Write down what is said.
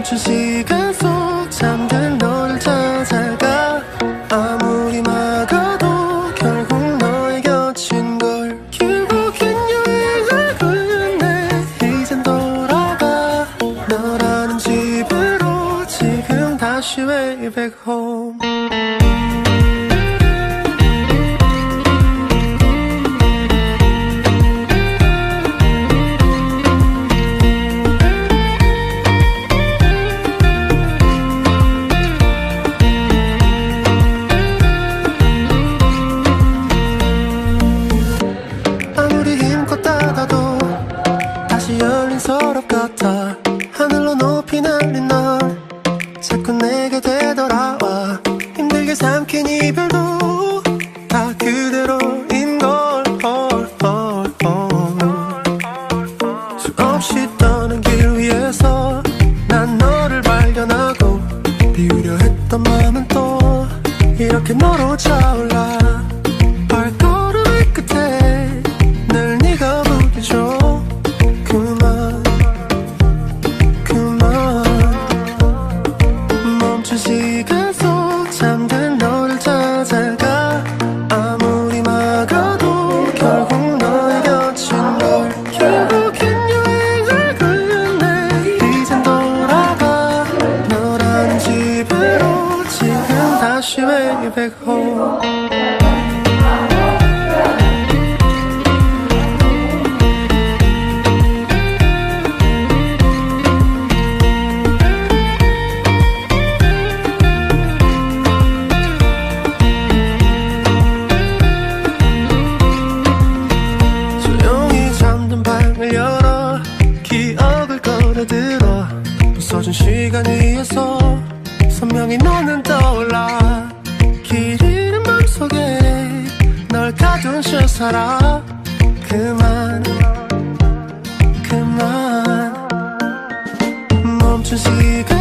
멈춘 시간 속 잠든 너를 찾아가. 아무리 막아도 결국 너의 곁인 걸 결국엔 여행을 끝내 이젠 돌아가. 너라는 집으로 지금 다시 way back home 서랍 같아. 하늘로 높이 날린 널. 자꾸 내게 되돌아와. 힘들게 삼킨 이별도 다 그대로인 걸. 헐, 헐, 헐. 수없이 떠는 길 위에서 난 너를 발견하고 비우려 했던 마음은 또 이렇게 너로 차올라 멈춘 시간 속 잠든 너를 찾아가 아무리 막아도 결국 너의 곁인 걸 결국엔 여행을 끝내 이젠 돌아가 너라는 집으로 지금 다시 way back home 부서진 시간 위에서 선명히 너는 떠올라. 길 잃은 맘속에 널 가둔 실사라. 그만 그만. 멈춘 시간.